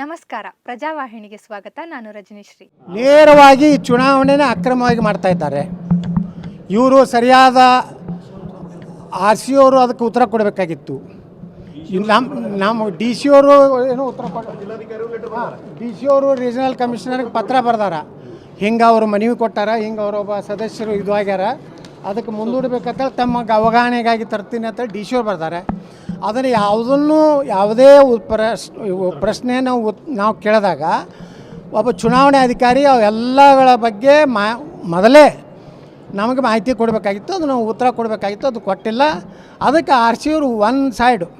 ನಮಸ್ಕಾರ. ಪ್ರಜಾವಾಹಿನಿಗೆ ಸ್ವಾಗತ. ನಾನು ರಜನೀಶ್ರೀ. ನೇರವಾಗಿ ಚುನಾವಣೆನ ಅಕ್ರಮವಾಗಿ ಮಾಡ್ತಾ ಇದ್ದಾರೆ. ಇವರು ಸರಿಯಾದ ಆರ್ ಸಿ ಅವರು ಅದಕ್ಕೆ ಉತ್ತರ ಕೊಡಬೇಕಾಗಿತ್ತು. ನಮ್ಮ ನಮ್ಮ ಡಿ ಸಿ ಅವರು ಏನು ಉತ್ತರ ಡಿ ಸಿ ಅವರು ರೀಜನಲ್ ಕಮಿಷನರ್ಗೆ ಪತ್ರ ಬರ್ದಾರ. ಹಿಂಗೆ ಅವರು ಮನವಿ ಕೊಟ್ಟಾರ, ಹಿಂಗೆ ಅವರೊಬ್ಬ ಸದಸ್ಯರು ಇದು ಆಗ್ಯಾರ. ಅದಕ್ಕೆ ಮುಂದೂಡಬೇಕಂತೇಳಿ ತಮ್ಮ ಅವಗಾಹನೆಗಾಗಿ ತರ್ತೀನಿ ಅಂತ ಡಿ ಸಿ ಅವ್ರು ಬರ್ತಾರೆ ಅದನ್ನು ಯಾವುದನ್ನು ಯಾವುದೇ ಪ್ರಶ್ ಪ್ರಶ್ನೆ ನಾವು ಉತ್- ನಾವು ಕೇಳಿದಾಗ ಒಬ್ಬ ಚುನಾವಣೆ ಅಧಿಕಾರಿ ಅವೆಲ್ಲಗಳ ಬಗ್ಗೆ ಮಾ, ಮೊದಲೇ ನಮಗೆ ಮಾಹಿತಿ ಕೊಡಬೇಕಾಗಿತ್ತು ಅದು ನಾವು ಉತ್ತರ ಕೊಡಬೇಕಾಗಿತ್ತು, ಅದು ಕೊಟ್ಟಿಲ್ಲ. ಅದಕ್ಕೆ ಆರ್ ಸಿ ಅವರು ಒನ್ ಸೈಡು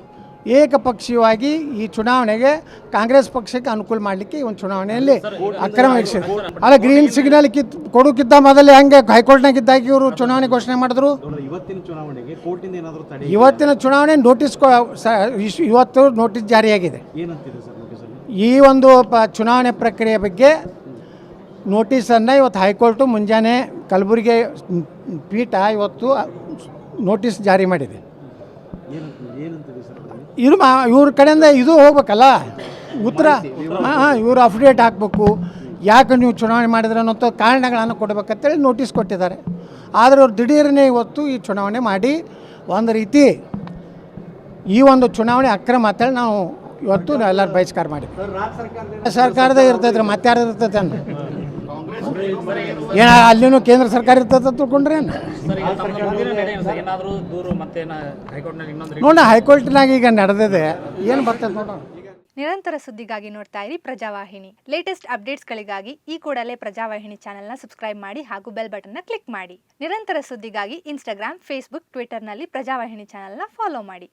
ಏಕಪಕ್ಷೀಯವಾಗಿ ಈ ಚುನಾವಣೆಗೆ ಕಾಂಗ್ರೆಸ್ ಪಕ್ಷಕ್ಕೆ ಅನುಕೂಲ ಮಾಡಲಿಕ್ಕೆ ಈ ಒಂದು ಚುನಾವಣೆಯಲ್ಲಿ ಅಕ್ರಮ ವೀಕ್ಷಣೆ ಅಲ್ಲ ಗ್ರೀನ್ ಸಿಗ್ನಲ್ ಕಿತ್ ಕೊಡೋಕ್ಕಿಂತ ಮೊದಲೇ ಹೆಂಗೆ ಹೈಕೋರ್ಟ್ನಾಗಿದ್ದಾಗ ಇವರು ಚುನಾವಣೆ ಘೋಷಣೆ ಮಾಡಿದ್ರು. ಇವತ್ತಿನ ಚುನಾವಣೆ ನೋಟಿಸ್ ಇವತ್ತು ನೋಟಿಸ್ ಜಾರಿಯಾಗಿದೆ. ಈ ಒಂದು ಪ ಚುನಾವಣೆ ಪ್ರಕ್ರಿಯೆ ಬಗ್ಗೆ ನೋಟಿಸನ್ನು ಇವತ್ತು ಹೈಕೋರ್ಟು ಮುಂಜಾನೆ ಕಲಬುರಗಿ ಪೀಠ ಇವತ್ತು ನೋಟಿಸ್ ಜಾರಿ ಮಾಡಿದೆ. ಮಾ ಇವ್ರ ಕಡೆಯಿಂದ ಇದು ಹೋಗ್ಬೇಕಲ್ಲ? ಉತ್ತರ? ಹಾಂ ಇವರು ಅಫಿಡೇಟ್ ಹಾಕಬೇಕು. ಯಾಕೆ ನೀವು ಚುನಾವಣೆ ಮಾಡಿದ್ರೆ ಅನ್ನೋ ಕಾರಣಗಳನ್ನು ಕೊಡ್ಬೇಕಂತೇಳಿ ನೋಟಿಸ್ ಕೊಟ್ಟಿದ್ದಾರೆ. ಆದರೆ ಅವ್ರು ದಿಢೀರನೇ ಇವತ್ತು ಈ ಚುನಾವಣೆ ಮಾಡಿ ಒಂದು ರೀತಿ ಈ ಒಂದು ಚುನಾವಣೆ ಅಕ್ರಮ ಅಂತೇಳಿ ನಾವು ಇವತ್ತು ಎಲ್ಲರೂ ಬಹಿಷ್ಕಾರ ಮಾಡಿ ಸರ್ಕಾರದ ಇರ್ತೈತ್ರಿ ಮತ್ತಾರ್ದು ಇರ್ತೈತೆ ಅನ್ನ ಏನ ಅಲ್ಲಿನೂ ಕೇಂದ್ರ ಸರ್ಕಾರ ಇರ್ತದೆ ಅಂತ ತಿಳ್ಕೊಂಡ್ರೆ ನಡೆ ಏನು? ಸರ್ ಏನಾದರೂ ದೂರು ಮತ್ತೆ ಹೈಕೋರ್ಟ್ನಲ್ಲಿ ಇನ್ನೊಂದು ನೋಡ ಹೈಕೋರ್ಟ್ನಾಗ ಈಗ ನಡೆದಿದೆ. ಏನು ಬರ್ತದೆ ನೋಡೋಣ. ನಿರಂತರ ಸುದ್ದಿಗಾಗಿ ನೋಡ್ತಾ ಇರಿ ಪ್ರಜಾವಾಹಿನಿ. ಲೇಟೆಸ್ಟ್ ಅಪ್ಡೇಟ್ಸ್ಗಳಿಗಾಗಿ ಈ ಕೂಡಲೇ ಪ್ರಜಾವಾಹಿನಿ ಚಾನೆಲ್ನ ಸಬ್ಸ್ಕ್ರೈಬ್ ಮಾಡಿ ಹಾಗೂ ಬೆಲ್ ಬಟನ್ನ ಕ್ಲಿಕ್ ಮಾಡಿ. ನಿರಂತರ ಸುದ್ದಿಗಾಗಿ ಇನ್ಸ್ಟಾಗ್ರಾಮ್ ಫೇಸ್ಬುಕ್ ಟ್ವಿಟರ್ನಲ್ಲಿ ಪ್ರಜಾವಾಹಿನಿ ಚಾನೆಲ್ನ ಫಾಲೋ ಮಾಡಿ.